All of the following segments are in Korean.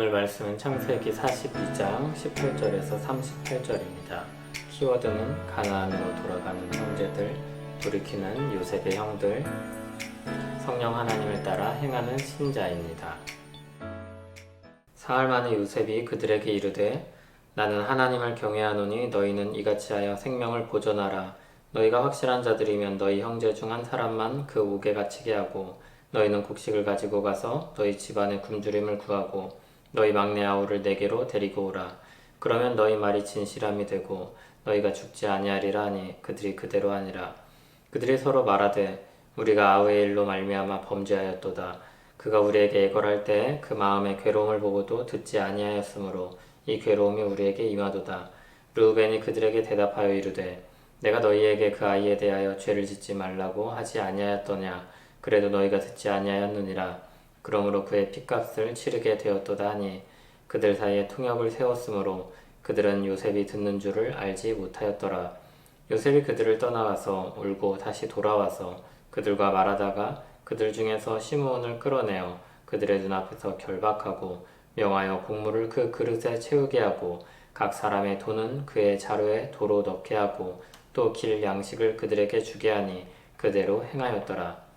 오늘 말씀은 창세기 42장 18절에서 38절입니다. 키워드는 가나안으로 돌아가는 형제들, 돌이키는 요셉의 형들, 성령 하나님을 따라 행하는 신자입니다. 사흘 만에 요셉이 그들에게 이르되 나는 하나님을 경외하노니 너희는 이같이 하여 생명을 보존하라. 너희가 확실한 자들이면 너희 형제 중 한 사람만 그 옥에 갇히게 하고 너희는 곡식을 가지고 가서 너희 집안의 굶주림을 구하고 너희 막내 아우를 내게로 데리고 오라. 그러면 너희 말이 진실함이 되고 너희가 죽지 아니하리라 하니 그들이 그대로 하니라. 그들이 서로 말하되 우리가 아우의 일로 말미암아 범죄하였도다. 그가 우리에게 애걸할 때 그 마음의 괴로움을 보고도 듣지 아니하였으므로 이 괴로움이 우리에게 임하도다. 르우벤이 그들에게 대답하여 이르되 내가 너희에게 그 아이에 대하여 죄를 짓지 말라고 하지 아니하였더냐 그래도 너희가 듣지 아니하였느니라 그러므로 그의 핏값을 치르게 되었도다 하니 그들 사이에 통역을 세웠으므로 그들은 요셉이 듣는 줄을 알지 못하였더라 요셉이 그들을 떠나가서 울고 다시 돌아와서 그들과 말하다가 그들 중에서 시므온을 끌어내어 그들의 눈앞에서 결박하고 명하여 곡물을 그 그릇에 채우게 하고 각 사람의 돈은 그의 자루에 도로 넣게 하고 또 길 양식을 그들에게 주게 하니 그대로 행하였더라.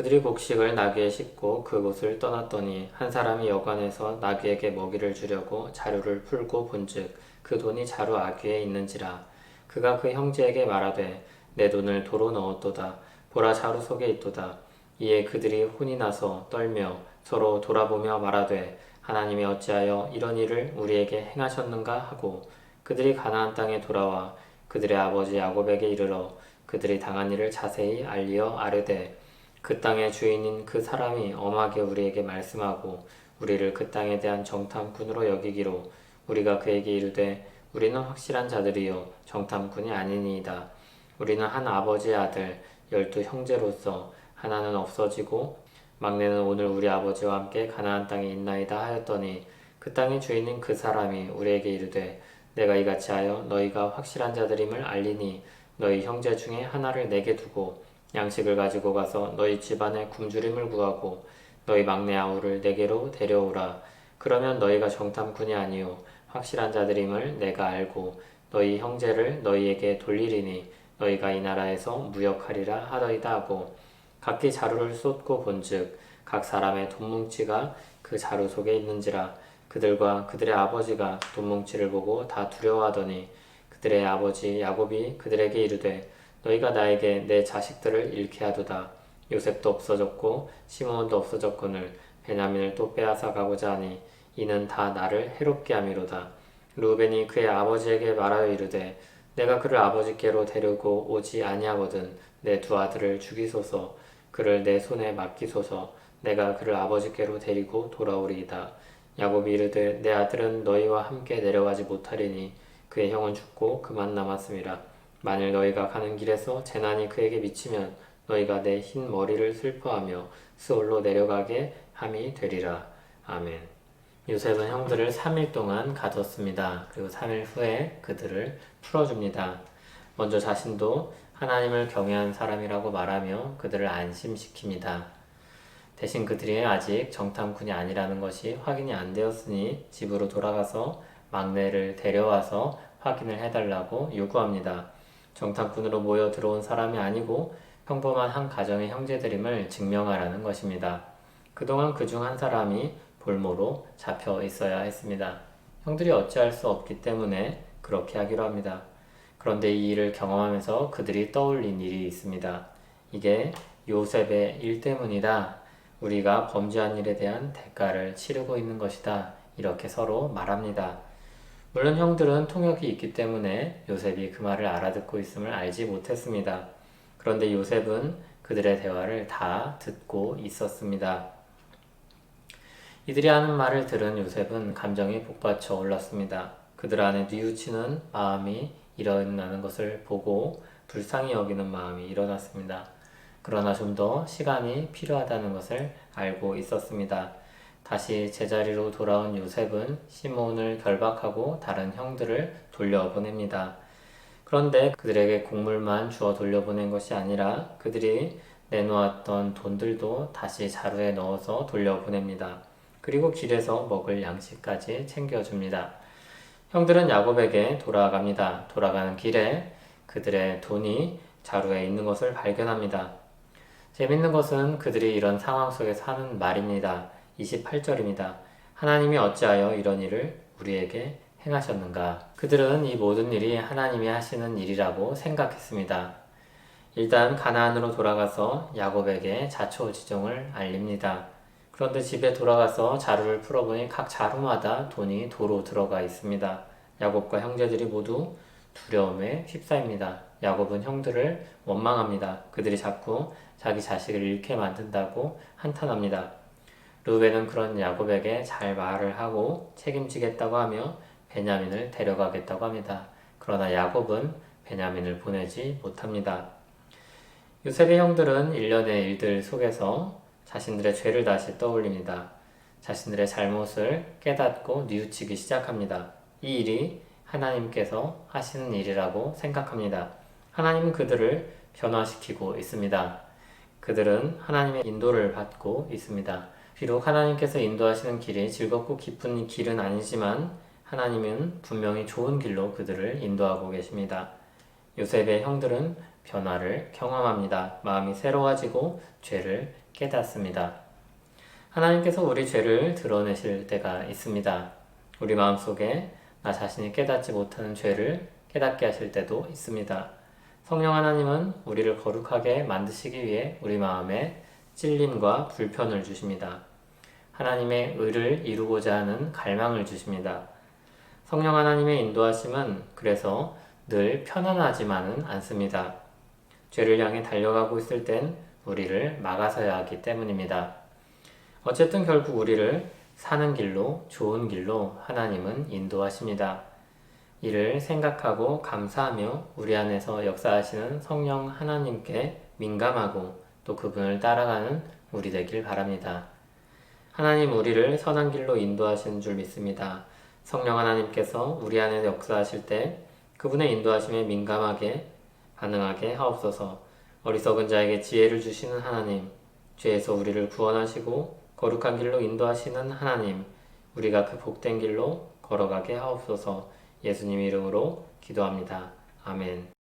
그들이 곡식을 나귀에 싣고 그곳을 떠났더니 한 사람이 여관에서 나귀에게 먹이를 주려고 자루를 풀고 본즉 그 돈이 자루 아귀에 있는지라. 그가 그 형제에게 말하되 내 돈을 도로 넣었도다. 보라 자루 속에 있도다. 이에 그들이 혼이 나서 떨며 서로 돌아보며 말하되 하나님이 어찌하여 이런 일을 우리에게 행하셨는가 하고 그들이 가나안 땅에 돌아와 그들의 아버지 야곱에게 이르러 그들이 당한 일을 자세히 알리어 아르되 그 땅의 주인인 그 사람이 엄하게 우리에게 말씀하고 우리를 그 땅에 대한 정탐꾼으로 여기기로 우리가 그에게 이르되 우리는 확실한 자들이요 정탐꾼이 아니니이다. 우리는 한 아버지의 아들 열두 형제로서 하나는 없어지고 막내는 오늘 우리 아버지와 함께 가나안 땅에 있나이다 하였더니 그 땅의 주인인 그 사람이 우리에게 이르되 내가 이같이 하여 너희가 확실한 자들임을 알리니 너희 형제 중에 하나를 내게 두고 양식을 가지고 가서 너희 집안의 굶주림을 구하고 너희 막내 아우를 내게로 데려오라. 그러면 너희가 정탐꾼이 아니요 확실한 자들임을 내가 알고 너희 형제를 너희에게 돌리리니 너희가 이 나라에서 무역하리라 하더이다 하고 각기 자루를 쏟고 본즉 각 사람의 돈뭉치가 그 자루 속에 있는지라 그들과 그들의 아버지가 돈뭉치를 보고 다 두려워하더니 그들의 아버지 야곱이 그들에게 이르되 너희가 나에게 내 자식들을 잃게 하도다. 요셉도 없어졌고 시몬도 없어졌거늘 베냐민을 또 빼앗아 가고자 하니 이는 다 나를 해롭게 함이로다. 루벤이 그의 아버지에게 말하여 이르되 내가 그를 아버지께로 데리고 오지 아니하거든 내 두 아들을 죽이소서. 그를 내 손에 맡기소서. 내가 그를 아버지께로 데리고 돌아오리이다. 야곱이 이르되 내 아들은 너희와 함께 내려가지 못하리니 그의 형은 죽고 그만 남았음이라 만일 너희가 가는 길에서 재난이 그에게 미치면 너희가 내 흰 머리를 슬퍼하며 스올로 내려가게 함이 되리라 아멘 요셉은 형들을 3일 동안 가뒀습니다. 그리고 3일 후에 그들을 풀어줍니다. 먼저 자신도 하나님을 경외한 사람이라고 말하며 그들을 안심시킵니다. 대신 그들이 아직 정탐꾼이 아니라는 것이 확인이 안 되었으니 집으로 돌아가서 막내를 데려와서 확인을 해달라고 요구합니다. 정탐꾼으로 모여 들어온 사람이 아니고 평범한 한 가정의 형제들임을 증명하라는 것입니다. 그동안 그 중 한 사람이 볼모로 잡혀 있어야 했습니다. 형들이 어찌할 수 없기 때문에 그렇게 하기로 합니다. 그런데 이 일을 경험하면서 그들이 떠올린 일이 있습니다. 이게 요셉의 일 때문이다. 우리가 범죄한 일에 대한 대가를 치르고 있는 것이다. 이렇게 서로 말합니다. 물론 형들은 통역이 있기 때문에 요셉이 그 말을 알아듣고 있음을 알지 못했습니다. 그런데 요셉은 그들의 대화를 다 듣고 있었습니다. 이들이 하는 말을 들은 요셉은 감정이 복받쳐 올랐습니다. 그들 안에 뉘우치는 마음이 일어나는 것을 보고 불쌍히 여기는 마음이 일어났습니다. 그러나 좀 더 시간이 필요하다는 것을 알고 있었습니다. 다시 제자리로 돌아온 요셉은 시몬을 결박하고 다른 형들을 돌려보냅니다. 그런데 그들에게 곡물만 주어 돌려보낸 것이 아니라 그들이 내놓았던 돈들도 다시 자루에 넣어서 돌려보냅니다. 그리고 길에서 먹을 양식까지 챙겨줍니다. 형들은 야곱에게 돌아갑니다. 돌아가는 길에 그들의 돈이 자루에 있는 것을 발견합니다. 재밌는 것은 그들이 이런 상황 속에서 하는 말입니다. 28절입니다. 하나님이 어찌하여 이런 일을 우리에게 행하셨는가? 그들은 이 모든 일이 하나님이 하시는 일이라고 생각했습니다. 일단 가나안으로 돌아가서 야곱에게 자초지종을 알립니다. 그런데 집에 돌아가서 자루를 풀어보니 각 자루마다 돈이 도로 들어가 있습니다. 야곱과 형제들이 모두 두려움에 휩싸입니다. 야곱은 형들을 원망합니다. 그들이 자꾸 자기 자식을 잃게 만든다고 한탄합니다. 루벤은 그런 야곱에게 잘 말을 하고 책임지겠다고 하며 베냐민을 데려가겠다고 합니다. 그러나 야곱은 베냐민을 보내지 못합니다. 요셉의 형들은 일련의 일들 속에서 자신들의 죄를 다시 떠올립니다. 자신들의 잘못을 깨닫고 뉘우치기 시작합니다. 이 일이 하나님께서 하시는 일이라고 생각합니다. 하나님은 그들을 변화시키고 있습니다. 그들은 하나님의 인도를 받고 있습니다. 비록 하나님께서 인도하시는 길이 즐겁고 깊은 길은 아니지만 하나님은 분명히 좋은 길로 그들을 인도하고 계십니다. 요셉의 형들은 변화를 경험합니다. 마음이 새로워지고 죄를 깨닫습니다. 하나님께서 우리 죄를 드러내실 때가 있습니다. 우리 마음 속에 나 자신이 깨닫지 못하는 죄를 깨닫게 하실 때도 있습니다. 성령 하나님은 우리를 거룩하게 만드시기 위해 우리 마음에 찔림과 불편을 주십니다. 하나님의 의를 이루고자 하는 갈망을 주십니다. 성령 하나님의 인도하심은 그래서 늘 편안하지만은 않습니다. 죄를 향해 달려가고 있을 땐 우리를 막아서야 하기 때문입니다. 어쨌든 결국 우리를 사는 길로, 좋은 길로 하나님은 인도하십니다. 이를 생각하고 감사하며 우리 안에서 역사하시는 성령 하나님께 민감하고 또 그분을 따라가는 우리 되길 바랍니다. 하나님 우리를 선한 길로 인도하시는 줄 믿습니다. 성령 하나님께서 우리 안에 역사하실 때 그분의 인도하심에 민감하게 반응하게 하옵소서. 어리석은 자에게 지혜를 주시는 하나님, 죄에서 우리를 구원하시고 거룩한 길로 인도하시는 하나님, 우리가 그 복된 길로 걸어가게 하옵소서. 예수님 이름으로 기도합니다. 아멘.